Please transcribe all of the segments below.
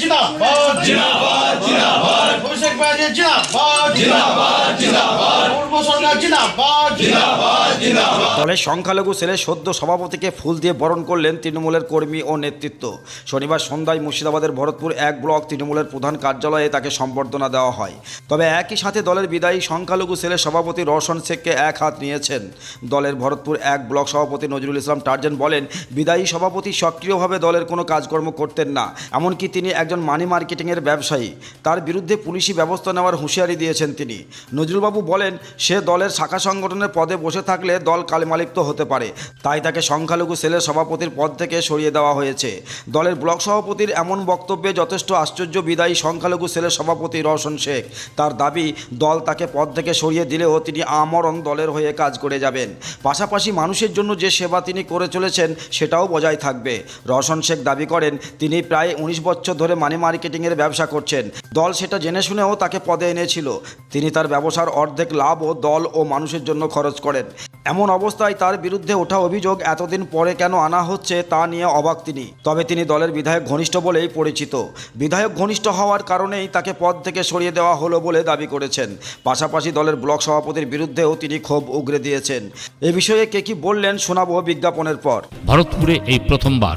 जिंदाबाद जिंदाबाद जिंदाबाद अभिषेक দলের সংখ্যালঘু সেলে সদ্য সভাপতিকে ফুল দিয়ে বরণ করলেন তৃণমূলের কর্মী ও নেতৃত্ব। শনিবার সন্ধ্যায় মুর্শিদাবাদের ভরতপুর এক ব্লক তৃণমূলের প্রধান কার্যালয়ে তাকে সম্বর্ধনা দেওয়া হয়। তবে একই সাথে দলের বিদায়ী সংখ্যালঘু সেলের সভাপতি রওশন শেখকে এক হাত নিয়েছেন। দলের ভরতপুর এক ব্লক সভাপতি নজরুল ইসলাম টার্জেন বলেন, বিদায়ী সভাপতি সক্রিয়ভাবে দলের কোনো কাজকর্ম করতেন না। এমনকি তিনি একজন মানি মার্কেটিংয়ের ব্যবসায়ী। তার বিরুদ্ধে পুলিশি ব্যবস্থা নেওয়ার হুঁশিয়ারি দিয়েছেন তিনি। নজরুলবাবু বলেন, সে দলের শাখা সংগঠনের পদে বসে থাকলে দল কালিমালিপ্ত হতে পারে। তাই তাকে সংখ্যালঘু সেলের সভাপতির পদ থেকে সরিয়ে দেওয়া হয়েছে। দলের ব্লক সভাপতির এমন বক্তব্যে যথেষ্ট আশ্চর্য বিদায়ী সংখ্যালঘু সেলের সভাপতি রওশন শেখ। তার দাবি, দল তাকে পদ থেকে সরিয়ে দিলেও তিনি আমরণ দলের হয়ে কাজ করে যাবেন। পাশাপাশি মানুষের জন্য যে সেবা তিনি করে চলেছেন, সেটাও বজায় থাকবে। রওশন শেখ দাবি করেন, তিনি প্রায় উনিশ বছর ধরে মানি মার্কেটিংয়ের ব্যবসা করছেন। দল সেটা জেনে শুনেও তাকে পদে এনেছিল। তিনি তার ব্যবসার অর্ধেক লাভ ও দল ও মানুষের জন্য খরচ করেন। এমন অবস্থায় তার বিরুদ্ধে ওঠা অভিযোগ এতদিন পরে কেন আনা হচ্ছে তা নিয়ে অবাক তিনি। তবে তিনি দলের বিধায়ক ঘনিষ্ঠ বলেই পরিচিত। বিধায়ক ঘনিষ্ঠ হওয়ার কারণেই তাকে পদ থেকে সরিয়ে দেওয়া হলো বলে দাবি করেছেন। পাশাপাশি দলের ব্লক সভাপতির বিরুদ্ধেও তিনি ক্ষোভ উগরে দিয়েছেন। এ বিষয়ে কে কি বললেন শোনাবো বিজ্ঞাপনের পর। ভারতপুরে এই প্রথমবার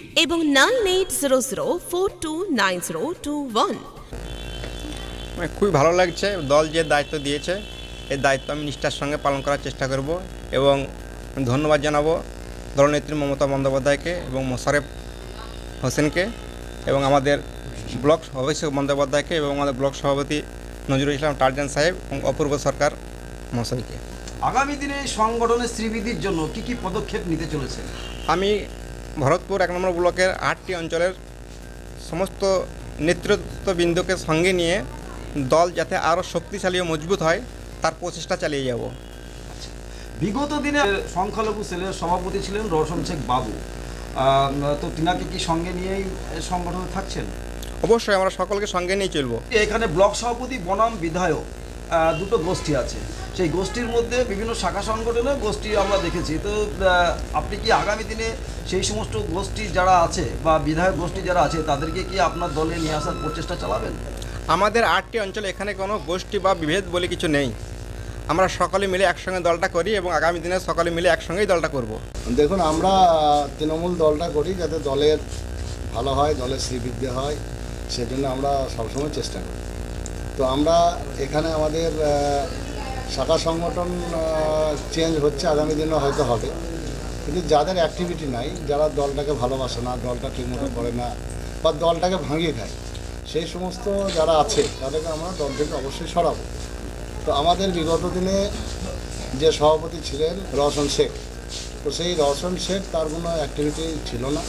এবং nine eight zero zero four two nine zero two one. মানে খুবই ভালো লাগছে দল যে দায়িত্ব দিয়েছে এই দায়িত্ব আমি নিষ্ঠার সঙ্গে পালন করার চেষ্টা করব এবং ধন্যবাদ জানাব দলনেত্রী মমতা বন্দ্যোপাধ্যায়কে এবং মোশারেফ হোসেনকে এবং আমাদের ব্লক অভিষেক বন্দ্যোপাধ্যায়কে এবং আমাদের ব্লক সভাপতি নজরুল ইসলাম টার্জান সাহেব এবং অপূর্ব সরকার মহাশয়কে। আগামী দিনে সংগঠনের শ্রীবিধির জন্য কি কি পদক্ষেপ নিতে চলেছে? আমি ভরতপুর এক নম্বর ব্লকের আটটি অঞ্চলের সমস্ত নেতৃত্ববৃন্দকে সঙ্গে নিয়ে দল যাতে আরও শক্তিশালী ও মজবুত হয় তার প্রচেষ্টা চালিয়ে যাব। বিগত দিনে সংখ্যালঘু সেলের সভাপতি ছিলেন রোশন শেখ বাবু। তো তিনাকে কি সঙ্গে নিয়েই সংগঠনে থাকছেন? অবশ্যই আমরা সকলকে সঙ্গে নিয়ে চলবো। এখানে ব্লক সভাপতি বনাম বিধায়ক। দুটো গোষ্ঠী আছে। সেই গোষ্ঠীর মধ্যে বিভিন্ন শাখা সংগঠনের গোষ্ঠী আমরা দেখেছি। তো আপনি কি আগামী দিনে সেই সমস্ত গোষ্ঠী যারা আছে বা বিধায়ক গোষ্ঠী যারা আছে তাদেরকে কি আপনার দলে নিয়ে আসার প্রচেষ্টা চালাবেন? আমাদের আটটি অঞ্চলে এখানে কোনো গোষ্ঠী বা বিভেদ বলে কিছু নেই। আমরা সকলে মিলে একসঙ্গে দলটা করি এবং আগামী দিনে সকলে মিলে একসঙ্গেই দলটা করব। দেখুন আমরা তৃণমূল দলটা করি যাতে দলের ভালো হয় দলের শ্রীবৃদ্ধি হয়। সেজন্য আমরা সবসময় চেষ্টা করি। তো আমরা এখানে আমাদের শাখা সংগঠন চেঞ্জ হচ্ছে, আগামী দিনে হয়তো হবে। কিন্তু যাদের অ্যাক্টিভিটি নাই, যারা দলটাকে ভালোবাসে না, দলটা ঠিকমতো করে না, বা দলটাকে ভাঙিয়ে খায়, সেই সমস্ত যারা আছে, তাদেরকে আমরা দল থেকে অবশ্যই সরাবো। তো আমাদের বিগত দিনে যে সভাপতি ছিলেন রওশন শেখ, তো সেই রওশন শেখ তার কোনো অ্যাক্টিভিটি ছিল না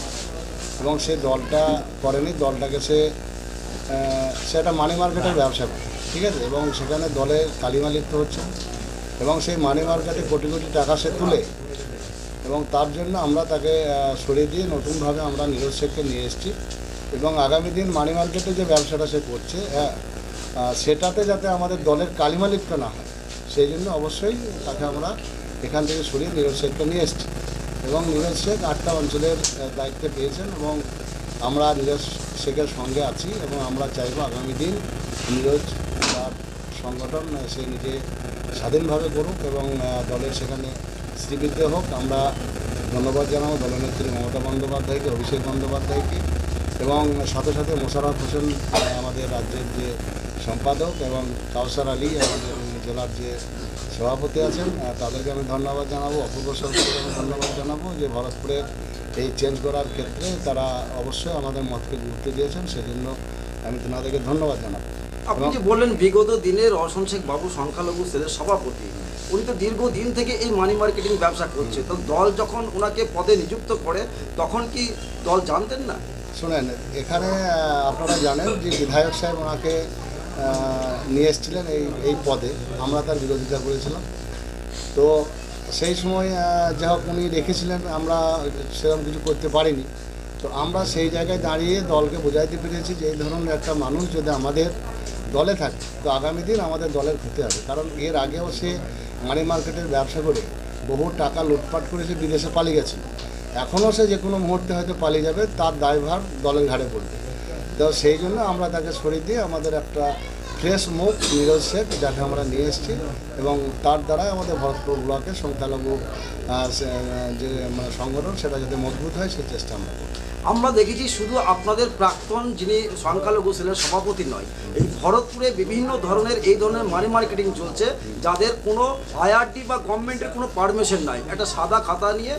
এবং সে দলটা করেনি, দলটাকে সে আহ, সে একটা মানি মার্কেটের ব্যবসা করে ঠিক আছে? এবং সেখানে দলের কালিমালিপ্ত হচ্ছে। এবং সেই মানি মার্কেটে কোটি কোটি টাকা সে তুলে এবং তার জন্য আমরা তাকে সরিয়ে দিয়ে নতুনভাবে আমরা নীরজ শেখকে নিয়ে এসেছি। এবং আগামী দিন মানি মার্কেটে যে ব্যবসাটা সে করছে হ্যাঁ সেটাতে যাতে আমাদের দলের কালিমা লিপ্ত না হয় সেই জন্য অবশ্যই তাকে আমরা এখান থেকে সরিয়ে নীরজ শেখকে নিয়ে এসেছি। এবং নীরজ শেখ আটটা অঞ্চলের দায়িত্বে পেয়েছেন এবং আমরা নীরজ শেখের সঙ্গে আছি এবং আমরা চাইব আগামী দিন নীরজ তার সংগঠন সে নিজে স্বাধীনভাবে করুক এবং দলের সেখানে শ্রীবৃদ্ধি হোক। আমরা ধন্যবাদ জানাব দলনেত্রী মমতা বন্দ্যোপাধ্যায়কে, অভিষেক বন্দ্যোপাধ্যায়কে এবং সাথে সাথে মোশারফ হোসেন আমাদের রাজ্যের যে সম্পাদক এবং কাউসার আলী, আমাদের জেলার যে সভাপতি আছেন তাদেরকে আমি ধন্যবাদ জানাব। অপূর্ব সরকারকে আমি ধন্যবাদ জানাব যে ভরতপুরের এই চেঞ্জ করার ক্ষেত্রে তারা অবশ্যই আমাদের মতকে গুরুত্ব দিয়েছেন সেজন্য আমি তেনাদেরকে ধন্যবাদ জানাব। আপনি যে বললেন বিগত দিনের রওশন শেখ বাবু সংখ্যালঘু সেলের সভাপতি উনি তো দীর্ঘদিন থেকে এই মানি মার্কেটিং ব্যবসা করছে। তো দল যখন ওনাকে পদে নিযুক্ত করে তখন কি দল জানতেন না? শোনেন এখানে আপনারা জানেন যে বিধায়ক সাহেব ওনাকে নিয়ে এসেছিলেন এই এই পদে। আমরা তার বিরোধিতা করেছিলাম। তো সেই সময় যা হোক উনি রেখেছিলেন, আমরা সেরকম কিছু করতে পারিনি। তো আমরা সেই জায়গায় দাঁড়িয়ে দলকে বোঝাইতে পেরেছি যে, এই ধরনের একটা মানুষ যদি আমাদের দলে থাকে, তো আগামী দিন আমাদের দলের ক্ষতি হবে। কারণ এর আগেও সে মানি মার্কেটের ব্যবসা করে বহু টাকা লুটপাট করে সে বিদেশে পালিয়ে গেছে। এখনও সে যে কোনো মুহূর্তে হয়তো পালিয়ে যাবে, তার দায়ভার দলের ঘাড়ে পড়বে। তো সেই জন্য আমরা তাকে সরিয়ে দিয়ে আমাদের একটা ফ্রেশ মুখ নিরজ শেখ যাকে আমরা নিয়ে এসেছি এবং তার দ্বারাই আমাদের ভরতপুর ব্লকে সংখ্যালঘু যে মানে সংগঠন সেটা যাতে মজবুত হয় সেই চেষ্টা আমরা আমরা দেখেছি শুধু আপনাদের প্রাক্তন যিনি সংখ্যালঘু সেলের সভাপতি নয় এই ভরতপুরে বিভিন্ন ধরনের এই ধরনের মানি মার্কেটিং চলছে যাদের কোনো আইআরটি বা গভর্নমেন্টের কোনো পারমিশন নাই। একটা সাদা খাতা নিয়ে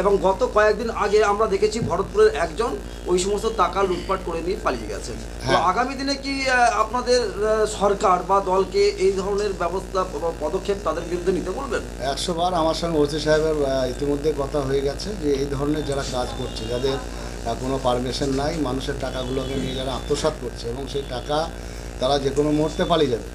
এবং গত কয়েকদিন আগে আমরা দেখেছি ভরতপুরের একজন ওই সমস্ত টাকা লুটপাট করে নিয়ে পালিয়ে গেছে। তো হ্যাঁ। আগামী দিনে কি আপনাদের সরকার বা দলকে এই ধরনের ব্যবস্থা পদক্ষেপ তাদের বিরুদ্ধে নিতে বলবেন? একশো বার আমার সঙ্গে ওসি সাহেবের ইতিমধ্যে কথা হয়ে গেছে যে এই ধরনের যারা কাজ করছে, যাদের কোনো পারমিশন নাই, মানুষের টাকাগুলোকে নিয়ে যারা আত্মসাৎ করছে এবং সেই টাকা তারা যে কোনো মুহূর্তে পালিয়ে যাবে।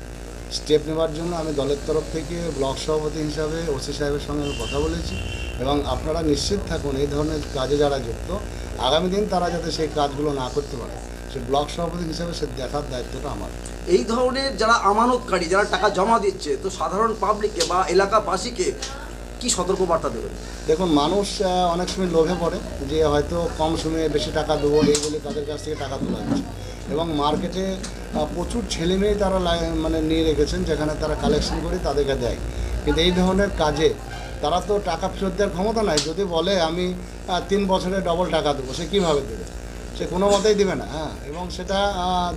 স্টেপ নেওয়ার জন্য আমি দলের তরফ থেকে ব্লক সভাপতি হিসাবে ওসি সাহেবের সঙ্গে আমি কথা বলেছি এবং আপনারা নিশ্চিত থাকুন এই ধরনের কাজে যারা যুক্ত, আগামী দিন তারা যাতে সেই কাজগুলো না করতে পারে। সে ব্লক সভাপতি হিসেবে সে দেখার দায়িত্বটা আমার। এই ধরনের যারা আমানতকারী যারা টাকা জমা দিচ্ছে তো সাধারণ পাবলিককে বা এলাকাবাসীকে কি সতর্কবার্তা দেবেন? দেখুন মানুষ অনেক সময় লোভে পড়ে যে হয়তো কম সময়ে বেশি টাকা দেবো এই বলে তাদের কাছ থেকে টাকা তোলা হচ্ছে। এবং মার্কেটে প্রচুর ছেলে মেয়ে তারা মানে নিয়ে রেখেছেন যেখানে তারা কালেকশন করে তাদেরকে দেয়। কিন্তু এই ধরনের কাজে তারা তো টাকা ফেরত দেওয়ার ক্ষমতা নাই। যদি বলে আমি তিন বছরে ডবল টাকা দেবো সে কীভাবে দেবে? সে কোনো মতেই দেবে না হ্যাঁ। এবং সেটা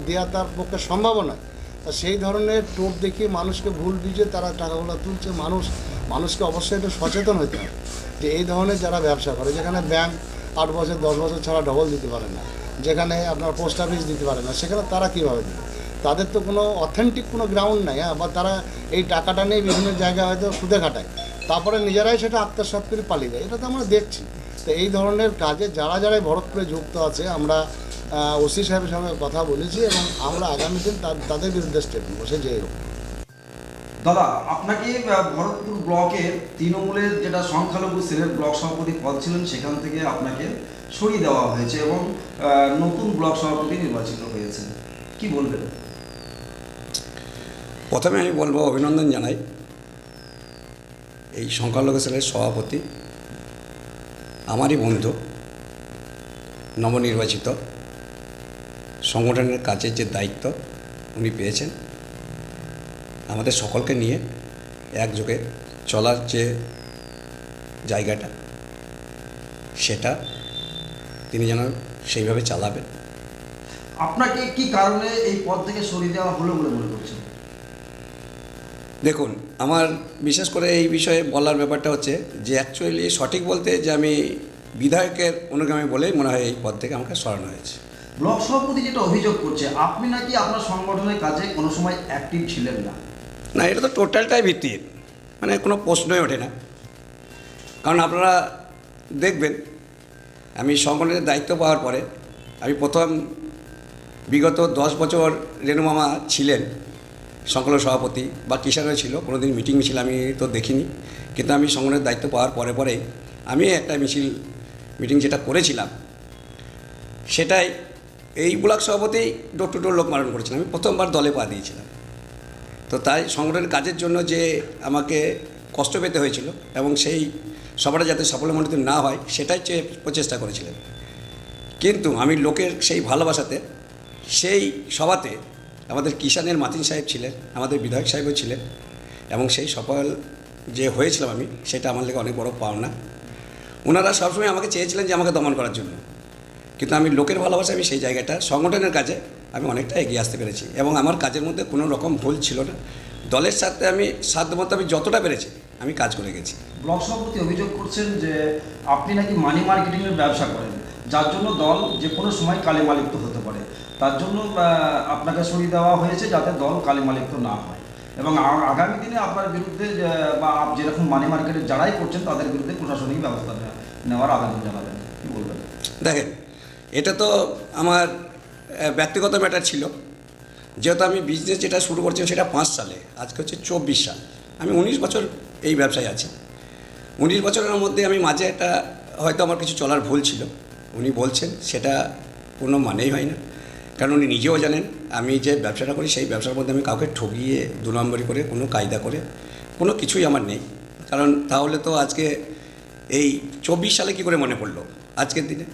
দেওয়া তার পক্ষে সম্ভব নয়। তা সেই ধরনের টোপ দেখিয়ে মানুষকে ভুল বুঝে তারা টাকাগুলো তুলছে, মানুষ, মানুষকে অবশ্যই একটু সচেতন হতে হবে, যে এই ধরনের যারা ব্যবসা করে, যেখানে ব্যাংক আট বছর, দশ বছর ছাড়া ডবল দিতে পারে না, যেখানে আপনার পোস্ট অফিস দিতে পারে না, সেখানে তারা কীভাবে দেবে? তাদের তো কোনো অথেন্টিক কোনো গ্রাউন্ড নাই হ্যাঁ বা তারা এই টাকাটা নিয়ে বিভিন্ন জায়গায় হয়তো সুদে কাটায় তারপরে নিজেরাই সেটা আত্মসাৎ করে পালিয়ে যায়, এটা তো আমরা দেখছি। তো এই ধরনের কাজে যারা যারা ভরতপুরে যুক্ত আছে আমরা ওসি সাহেবের সঙ্গে কথা বলেছি এবং আমরা আগামী দিন তাদের বিরুদ্ধে স্টেপ নেব সে যেই হোক। দাদা আপনাকে ভরতপুর ব্লকের তৃণমূলের যেটা সংখ্যালঘু সেলের ব্লক সভাপতি পদ ছিলেন সেখান থেকে আপনাকে সরিয়ে দেওয়া হয়েছে এবং নতুন ব্লক সভাপতি নির্বাচিত হয়েছে কি বলবেন? প্রথমে আমি বলব অভিনন্দন জানাই এই সংখ্যালঘু সেলের সভাপতি। আমারই বন্ধু নবনির্বাচিত। সংগঠনের কাজের যে দায়িত্ব উনি পেয়েছেন আমাদের সকলকে নিয়ে একযোগে চলার যে জায়গাটা সেটা তিনি যেন সেইভাবে চালাবেন। আপনাকে কি কারণে এই পদ থেকে সরিয়ে দেওয়া হলো বলে মনে করছেন? দেখুন আমার বিশেষ করে এই বিষয়ে বলার ব্যাপারটা হচ্ছে যে অ্যাকচুয়ালি সঠিক বলতে যে আমি বিধায়কের অনুগামী বলেই মনে হয় এই পদ থেকে আমাকে সরানো হয়েছে। ব্লক সভাপতি যেটা অভিযোগ করছে আপনি নাকি আপনার সংগঠনের কাজে কোনো সময় অ্যাক্টিভ ছিলেন না? না এটা তো টোটালটাই ভিত্তির মানে কোনো প্রশ্নই ওঠে না। কারণ আপনারা দেখবেন আমি সংগঠনের দায়িত্ব পাওয়ার পরে আমি প্রথম বিগত দশ বছর রেণুমামা ছিলেন। সংকলন সভাপতি বা কিষাণও ছিল কোনো দিন মিটিং মিছিল আমি তো দেখিনি। কিন্তু আমি সংগঠনের দায়িত্ব পাওয়ার পরে পরে আমি একটা মিছিল মিটিং যেটা করেছিলাম সেটাই এই ব্লক সভাপতি ডোর টু ডোর লোক মারণ করেছিলাম আমি প্রথমবার দলে পা দিয়েছিলাম। তো তাই সংগঠনের কাজের জন্য যে আমাকে কষ্ট পেতে হয়েছিল এবং সেই সভাটা যাতে সাফল্যমণ্ডিত না হয়, সেটাই প্রচেষ্টা করেছিলেন। কিন্তু আমি লোকের সেই ভালোবাসাতে, সেই সভাতে আমাদের কিষানের মাতিন সাহেব ছিলেন, আমাদের বিধায়ক সাহেবও ছিলেন, এবং সেই সফল যে হয়েছিলাম আমি, সেটা আমার লেগে অনেক বড় পাওনা। ওনারা সবসময় আমাকে চেয়েছিলেন যে আমাকে দমন করার জন্য। কিন্তু আমি লোকের ভালোবাসা, আমি সেই জায়গাটা, সংগঠনের কাজে আমি অনেকটা এগিয়ে আসতে পেরেছি, এবং আমার কাজের মধ্যে কোনো রকম ভুল ছিল না। দলের সাথে আমি সাধ্যমতো আমি যতটা পেরেছি, আমি কাজ করে গেছি। ব্লক সভাপতি অভিযোগ করছেন যে আপনি নাকি মানি মার্কেটিংয়ের ব্যবসা করেন। যার জন্য দল যে কোনো সময় কালিমালিপ্ত হতে পারে। তার জন্য আপনাকে সরিয়ে দেওয়া হয়েছে যাতে দল কালিমালিপ্ত না হয়। এবং আগামী দিনে আপনার বিরুদ্ধে বা যেরকম মানি মার্কেটে যারাই করছেন, তাদের বিরুদ্ধে প্রশাসনিক ব্যবস্থা নেওয়ার আবেদন জানাবেন। কি বলবেন? দেখেন, এটা তো আমার ব্যক্তিগত ম্যাটার ছিল। যেহেতু আমি বিজনেস যেটা শুরু করছি সেটা পাঁচ সালে, আজকে হচ্ছে চব্বিশ সাল। আমি উনিশ বছর এই ব্যবসায় আছি। উনিশ বছরের মধ্যে আমি মাঝে একটা হয়তো আমার কিছু চলার ভুল ছিল। উনি বলছেন, সেটা কোনো মানেই হয় না। কারণ উনি নিজেও জানেন, আমি যে ব্যবসাটা করি, সেই ব্যবসার মধ্যে আমি কাউকে ঠকিয়ে দু নম্বরি করে, কোনো কায়দা করে, কোনো কিছুই আমার নেই। কারণ তাহলে তো আজকে এই চব্বিশ সালে কী করে মনে পড়ল আজকের দিনে?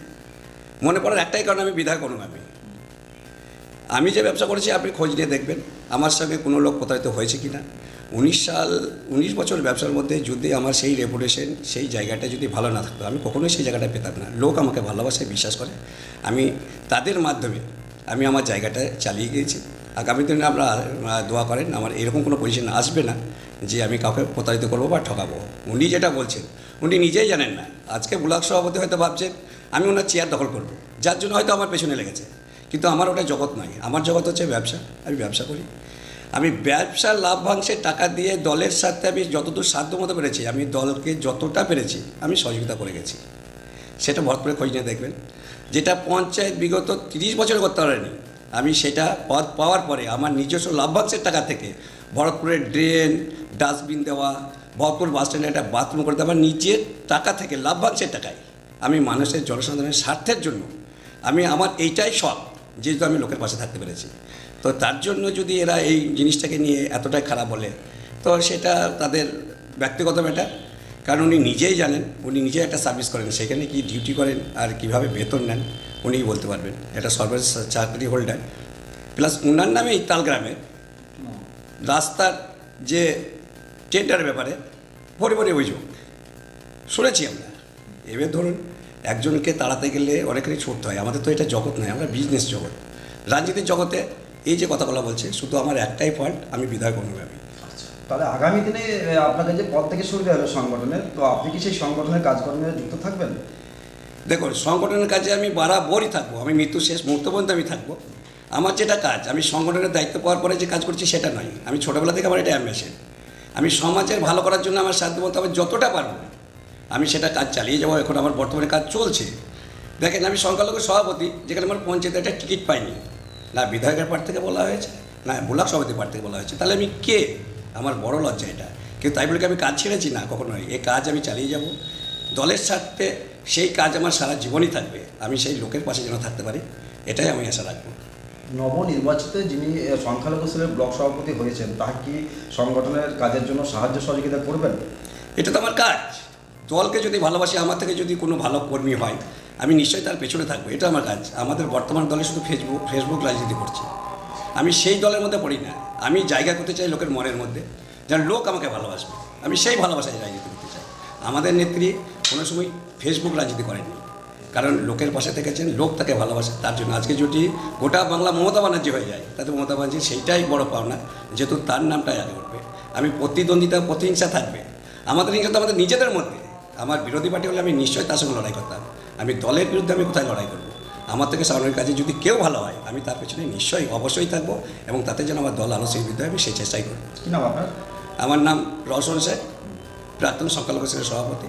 মনে পড়ার একটাই কারণ, আমি বিধায়ক অনুগামী আমি। যে ব্যবসা করেছি, আপনি খোঁজ নিয়ে দেখবেন, আমার সঙ্গে কোনো লোক প্রতারিত হয়েছে কি না উনিশ সাল, উনিশ বছর ব্যবসার মধ্যে যদি আমার সেই রেপুটেশন সেই জায়গাটা যদি ভালো না থাকতো, আমি কখনোই সেই জায়গাটা পেতাম না। লোক আমাকে ভালোবাসে, বিশ্বাস করে। আমি তাদের মাধ্যমে আমি আমার জায়গাটা চালিয়ে গিয়েছি। আগামী দিনে আপনারা দোয়া করেন, আমার এরকম কোনো পজিশন আসবে না যে আমি কাউকে প্রতারিত করব বা ঠকাবো। উনি যেটা বলছেন, উনি নিজেই জানেন না। আজকে ব্লক সভাপতি হয়তো ভাবছেন, আমি ওনার চেয়ার দখল করব। যার জন্য হয়তো আমার পেছনে লেগেছে। কিন্তু আমার ওটা জগৎ নয়। আমার জগৎ হচ্ছে ব্যবসা। আমি ব্যবসা করি। আমি ব্যবসার লাভ্যাংশের টাকা দিয়ে দলের সাথে আমি যতদূর সাধ্য মতো পেরেছি, আমি দলকে যতটা পেরেছি, আমি সহযোগিতা করে গেছি। সেটা ভরপুরে খোঁজ নিয়ে দেখবেন। যেটা পঞ্চায়েত বিগত তিরিশ বছর করতে পারেনি, আমি সেটা পদ পাওয়ার পরে আমার নিজস্ব লাভ্যাংশের টাকা থেকে ভরতপুরের ড্রেন, ডাস্টবিন দেওয়া ভরতপুর বাস স্ট্যান্ডে একটা বাথরুম করে দেওয়া নিজের টাকা থেকে লাভ্যাংশের টাকায় আমি মানুষের জনসাধারণের স্বার্থের জন্য আমি আমার এইটাই শখ। যেহেতু আমি লোকের পাশে থাকতে পেরেছি। তো তার জন্য যদি এরা এই জিনিসটাকে নিয়ে এতটাই খারাপ বলে, তো সেটা তাদের ব্যক্তিগত ম্যাটার কারণ উনি নিজেই জানেন, উনি নিজেই একটা সার্ভিস করেন, সেখানে কি ডিউটি করেন আর কীভাবে বেতন নেন, উনিই বলতে পারবেন। এটা সরকারি চাকরি হোল্ডার প্লাস উনার নামে এই তালগ্রামে রাস্তার যে টেন্ডারের ব্যাপারে ভরে ভরে অভিযোগ। শুনেছি আমরা। এবার ধরুন একজনকে তাড়াতে গেলে অনেকেরই ছুটতে হয়। আমাদের তো এটা জগৎ নয় আমরা বিজনেস জগৎ। রাজনীতির জগতে এই যে কথাগুলো বলছে শুধু আমার একটাই পয়েন্ট আমি বিধায়ক অনুগামী। তাহলে আগামী দিনে আপনাকে যে পদ থেকে শুরু হবে সংগঠনের তো আপনি কি সেই সংগঠনের কাজকর্মে যুক্ত থাকবেন? দেখুন সংগঠনের কাজে আমি বরাবরই থাকব। আমি মৃত্যু শেষ মুহূর্ত পর্যন্ত আমি থাকব। আমার যেটা কাজ আমি সংগঠনের দায়িত্ব পাওয়ার পরে যে কাজ করছি সেটা নয়। আমি ছোটোবেলা থেকে আমার এটা অ্যাম্বিশন আমি সমাজের ভালো করার জন্য আমার সাধ্য মতো আমি যতটা পারব আমি সেটা কাজ চালিয়ে যাব এখন আমার বর্তমানে কাজ চলছে। দেখেন আমি সংখ্যালঘু সভাপতি যেখানে আমার পঞ্চায়েতে একটা টিকিট পাইনি। না বিধায়কের পার্ট থেকে বলা হয়েছে না ব্লক সভাপতির পার্ট থেকে বলা হয়েছে। তাহলে আমি কে? আমার বড় লজ্জা এটা। কিন্তু তাই বলে কি আমি কাজ ছেড়েছি? না কখনোই এই কাজ আমি চালিয়ে যাব। দলের স্বার্থে সেই কাজ আমার সারা জীবনই থাকবে। আমি সেই লোকের পাশে যেন থাকতে পারি এটাই আমি আশা রাখব। নবনির্বাচিত যিনি সংখ্যালঘু সেলের ব্লক সভাপতি হয়েছেন তার কি সংগঠনের কাজের জন্য সাহায্য সহযোগিতা করবেন? এটা তো আমার কাজ। দলকে যদি ভালোবাসি, আমার থেকে যদি কোনো ভালো কর্মী হয়, আমি নিশ্চয়ই তার পেছনে থাকব। এটা আমার কাজ। আমাদের বর্তমান দলে শুধু ফেসবুক ফেসবুক রাজনীতি করছে। আমি সেই দলের মধ্যে পড়ি না। আমি জায়গা করতে চাই লোকের মনের মধ্যে। যেন লোক আমাকে ভালোবাসবে, আমি সেই ভালোবাসায় রাজনীতি করতে চাই। আমাদের নেত্রী কোনো সময় ফেসবুক রাজনীতি করেননি কারণ লোকের পাশে থেকেছেন, লোক তাকে ভালোবাসে। তার জন্য আজকে যদি গোটা বাংলা মমতা ব্যানার্জি হয়ে যায়, তাতে মমতা ব্যানার্জি সেইটাই বড় পাওনা, যেহেতু তার নামটাই আগে উঠবে। আমি প্রতিদ্বন্দ্বিতা, প্রতিহিংসা থাকবে। আমাদের হিংসা তো আমাদের নিজেদের মধ্যে। আমার বিরোধী পার্টি হলে আমি নিশ্চয়ই তার সঙ্গে লড়াই করতাম। আমি দলের বিরুদ্ধে আমি কোথায় লড়াই করব? আমার থেকে সামনের কাজে যদি কেউ ভালো হয় আমি তার পেছনে নিশ্চয়ই অবশ্যই থাকব এবং তাতে যেন আমার দল সেই বিরুদ্ধে আমি সে চেষ্টাই করব। আমার নাম রওশন শেখ প্রাক্তন সংখ্যালঘু সভাপতি।